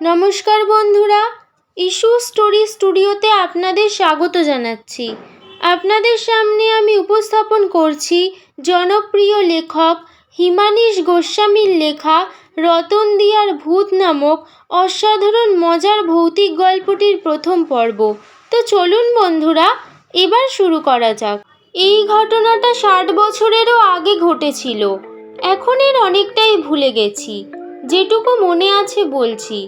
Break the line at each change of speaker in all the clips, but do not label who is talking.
নমস্কার বন্ধুরা, issue story স্টুডিওতে আপনাদের স্বাগত জানাচ্ছি। আপনাদের সামনে আমি উপস্থাপন করছি জনপ্রিয় লেখক হিমানীশ গোস্বামীর লেখা রতন দিয়ার ভূত নামক অসাধারণ মজার ভৌতিক গল্পটির প্রথম পর্ব। তো চলুন বন্ধুরা, এবার শুরু করা যাক। এই ঘটনাটা ষাট বছরেরও আগে ঘটেছিল। এখন এর অনেকটাই ভুলে গেছি। যেটুকু মনে আছে বলছি।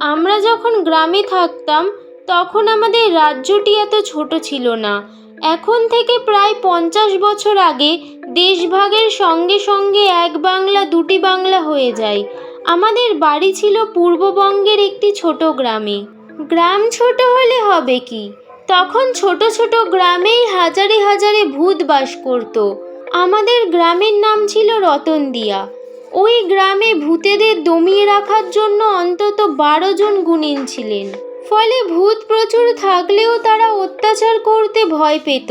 আমরা যখন গ্রামে থাকতাম, তখন আমাদের রাজ্যটি এত ছোট ছিল না। এখন থেকে প্রায় পঞ্চাশ বছর আগে দেশভাগের সঙ্গে সঙ্গে এক বাংলা, দুটি বাংলা হয়ে যায়। আমাদের বাড়ি ছিল পূর্ববঙ্গের একটি ছোট গ্রামে। গ্রাম ছোট হলে হবে কি? তখন ছোট ছোট গ্রামেই হাজারে হাজারে ভূত বাস করত। আমাদের গ্রামের নাম ছিল রতনদিয়া ওই গ্রামে ভূতেদের দমিয়ে রাখার জন্য অন্তত বারো জন গুণিন ছিলেন। ফলে ভূত প্রচুর থাকলেও তারা অত্যাচার করতে ভয় পেত।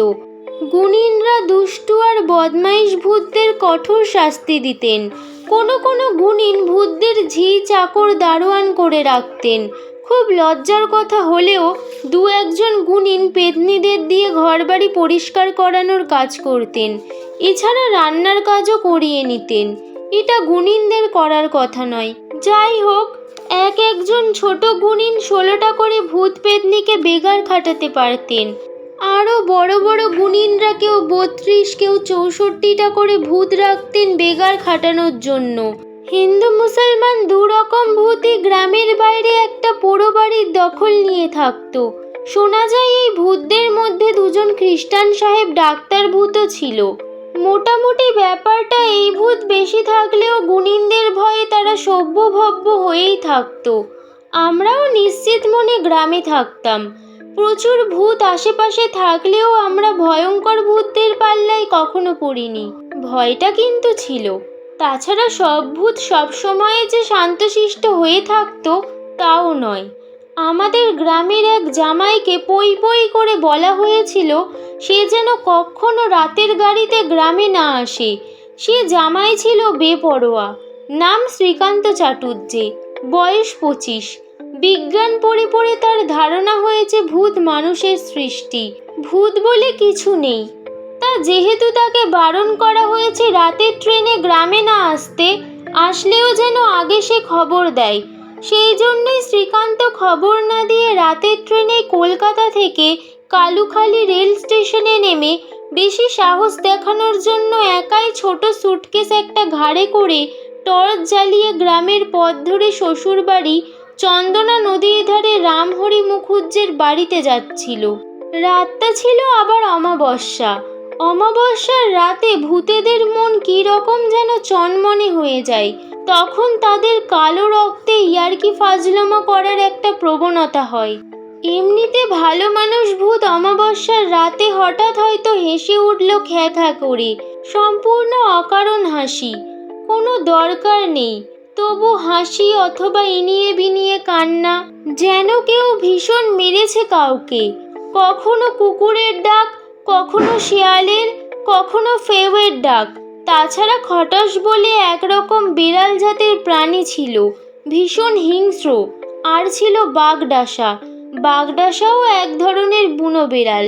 গুণিনরা দুষ্টু আর বদমাইশ ভূতদের কঠোর শাস্তি দিতেন। কোনো কোনো গুণিন ভূতদের ঝি চাকর দারোয়ান করে রাখতেন। খুব লজ্জার কথা হলেও দু একজন গুণিন পেতনিদের দিয়ে ঘরবাড়ি পরিষ্কার করানোর কাজ করতেন। এছাড়া রান্নার কাজও করিয়ে নিতেন। এটা গুণিনদের করার কথা নয়। যাই হোক, এক একজন ছোট গুণিন ষোলোটা করে ভূত পেতনিকে বেগার খাটাতে পারতেন। আরও বড় বড় গুণিনরা কেউ বত্রিশ, কেউ চৌষট্টিটা করে ভূত রাখতেন বেগার খাটানোর জন্য। হিন্দু মুসলমান দু রকম ভূতই গ্রামের বাইরে একটা পোড়ো বাড়ির দখল নিয়ে থাকতো। শোনা যায় এই ভূতদের মধ্যে দুজন খ্রিস্টান সাহেব ডাক্তার ভূতও ছিল। মোটামুটি ব্যাপারটা এই ভূত বেশি থাকলেও গুণিনদের ভয়ে তারা সভ্যভব্য হয়েই থাকতো। আমরাও নিশ্চিত মনে গ্রামে থাকতাম। প্রচুর ভূত আশেপাশে থাকলেও আমরা ভয়ঙ্কর ভূতদের পাল্লায় কখনো পড়িনি। ভয়টা কিন্তু ছিল। তাছাড়া সব ভূত সবসময়ে যে শান্তশিষ্ট হয়ে থাকতো, তাও নয়। আমাদের গ্রামের এক জামাইকে পই পই করে বলা হয়েছিল, সে যেন কখনো রাতের গাড়িতে গ্রামে না আসে। সে জামাই ছিল বেপরোয়া। নাম শ্রীকান্ত চাটুর্যে বয়স পঁচিশ। বিজ্ঞান পড়ে পড়ে তার ধারণা হয়েছে ভূত মানুষের সৃষ্টি। ভূত বলে কিছু নেই। তা যেহেতু তাকে বারণ করা হয়েছে রাতের ট্রেনে গ্রামে না আসতে, আসলেও যেন আগে সে খবর দেয়। সেই জন্যই শ্রীকান্ত খবর না দিয়ে রাতের ট্রেনে কলকাতা থেকে কালুখালি রেল স্টেশনে নেমে বেশি সাহস দেখানোর জন্য একাই ছোট সুটকেস একটা ঘাড়ে করে টর্চ জ্বালিয়ে গ্রামের পথ ধরে শ্বশুরবাড়ি চন্দনা নদীর ধারে রামহরি মুখুজ্জের বাড়িতে যাচ্ছিল। রাতটা ছিল আবার অমাবস্যা। অমাবস্যার রাতে ভূতেদের মন কী রকম যেন চনমনে হয়ে যায়, তখন তাদের কালো রক্তে ইয়ার্কি ফাজলামো করার একটা প্রবণতা হয়। এমনিতে ভালো মানুষ ভূত অমাবস্যার রাতে হঠাৎ হয়তো হেসে উঠল খ্যা খ্যা করে, সম্পূর্ণ অকারণ হাসি। কোনো দরকার নেই, তবু হাসি অথবা ইনিয়ে বিনিয়ে কান্না, যেন কেউ ভীষণ মেরেছে কাউকে। কখনো কুকুরের ডাক কখনো শেয়ালের কখনো ফেউয়ের ডাক। তাছাড়া খটস বলে একরকম বিড়াল জাতের প্রাণী ছিল, ভীষণ হিংস্র। আর ছিল বাগডাসা। বাগডাসাও এক ধরনের বুনো বিড়াল,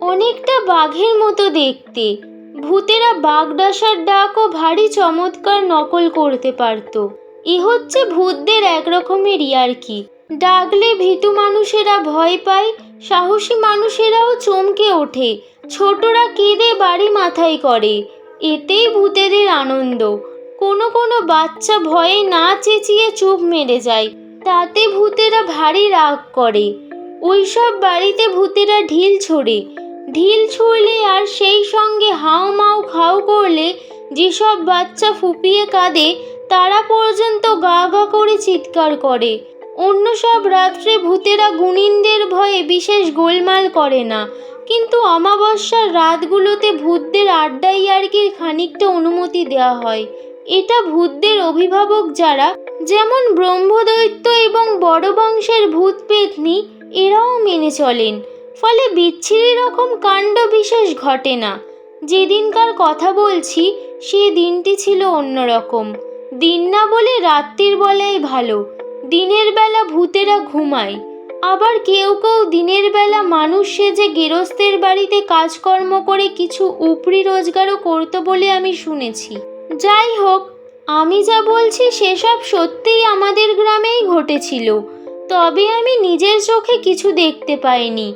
অনেকটা বাঘের মতো দেখতে। ভূতেরা বাগডাসার ডাকও ভারী চমৎকার নকল করতে পারত। এ হচ্ছে ভূতদের এক রকমের ইয়ার্কি। ডাকলে ভীতু মানুষেরা ভয় পায় সাহসী মানুষেরাও চমকে ওঠে। ছোটরা কেঁদে বাড়ি মাথায় করে। এতেই ভূতেদের আনন্দ। কোনো কোনো বাচ্চা ভয়ে না চেঁচিয়ে চুপ মেরে যায়। তাতে ভূতেরা ভারী রাগ করে। ওইসব বাড়িতে ভূতেরা ঢিল ছোড়ে। ঢিল ছুঁড়লে আর সেই সঙ্গে হাউ মাউ খাও করলে যেসব বাচ্চা ফুপিয়ে কাঁদে, তারা পর্যন্ত গা গা করে চিৎকার করে। অন্য সব রাত্রে ভূতেরা গুণিনদের ভয়ে বিশেষ গোলমাল করে না। কিন্তু অমাবস্যার রাতগুলোতে ভূতদের আড্ডা ইয়ার্কির খানিকটা অনুমতি দেওয়া হয়। এটা ভূতদের অভিভাবক যারা, যেমন ব্রহ্মদৈত্য এবং বড় বংশের ভূত পেতনি, এরাও মেনে চলেন। ফলে বিচ্ছিরি রকম কাণ্ড বিশেষ ঘটে না। যেদিনকার কথা বলছি, সে দিনটি ছিল অন্যরকম। দিন না বলে রাত্রির বলাই ভালো। দিনের বেলা ভূতেরা ঘুমায়। আবার কেউ কেউ দিনের বেলা মানুষ সেজে গেরস্তের বাড়িতে কাজকর্ম করে কিছু উপরি রোজগারও করতো বলে আমি শুনেছি। যাই হোক, আমি যা বলছি সেসব সত্যিই আমাদের গ্রামেই ঘটেছিল। তবে আমি নিজের চোখে কিছু দেখতে পাইনি।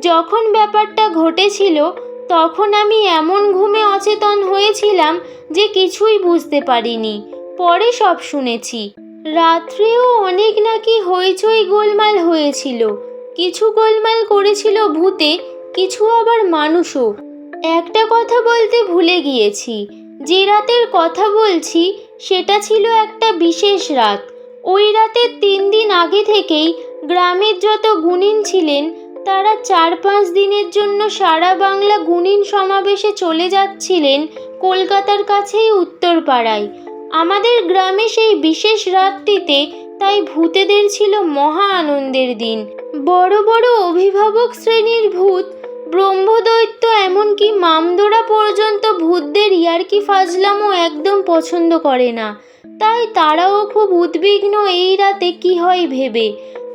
যখন ব্যাপারটা ঘটেছিল, তখন আমি এমন ঘুমে অচেতন হয়েছিলাম যে কিছুই বুঝতে পারিনি। পরে সব শুনেছি। রাত্রেও অনেক নাকি হইচই গোলমাল হয়েছিল। কিছু গোলমাল করেছিল ভূতে, কিছু আবার মানুষও। একটা কথা বলতে ভুলে গিয়েছি। যে রাতের কথা বলছি, সেটা ছিল একটা বিশেষ রাত। ওই রাতের তিন দিন আগে থেকেই গ্রামের যত গুণিন ছিলেন, তারা চার পাঁচ দিনের জন্য সারা বাংলা গুণিন সমাবেশে চলে যাচ্ছিলেন কলকাতার কাছেই উত্তরপাড়ায়। আমাদের গ্রামে সেই বিশেষ রাতটিতে তাই ভূতেদের ছিল মহা আনন্দের দিন। বড় বড় অভিভাবক শ্রেণির ভূত, ব্রহ্মদৈত্য এমনকি মামদোরা পর্যন্ত ভূতদের ইয়ার্কি ফাজলামও একদম পছন্দ করে না। তাই তারাও খুব উদ্বিগ্ন এই রাতে কি হয় ভেবে।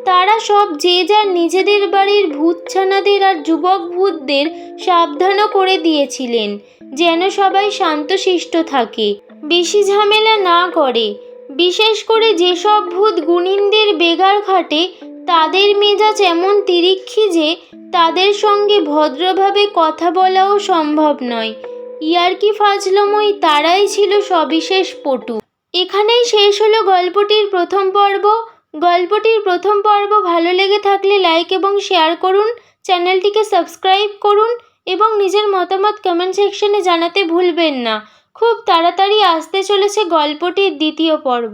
তারা সব যে যার নিজেদের বাড়ির ভূতছানাদের আর যুবক ভূতদের সাবধানও করে দিয়েছিলেন, যেন সবাই শান্তশিষ্ট থাকে। বেশি ঝামেলা না করে। বিশেষ করে যেসব ভূত গুণিনদের বেগার খাটে, তাদের মেজাজ এমন তিরিক্ষি যে তাদের সঙ্গে ভদ্রভাবে কথা বলাও সম্ভব নয়। ইয়ার্কি ফাজলময় তারাই ছিল সবিশেষ পটু। এখানেই শেষ হলো গল্পটির প্রথম পর্ব। গল্পটির প্রথম পর্ব ভালো লেগে থাকলে লাইক এবং শেয়ার করুন চ্যানেলটিকে সাবস্ক্রাইব করুন এবং নিজের মতামত কমেন্ট সেকশনে জানাতে ভুলবেন না। খুব তাড়াতাড়ি আসতে চলেছে গল্পটির দ্বিতীয় পর্ব।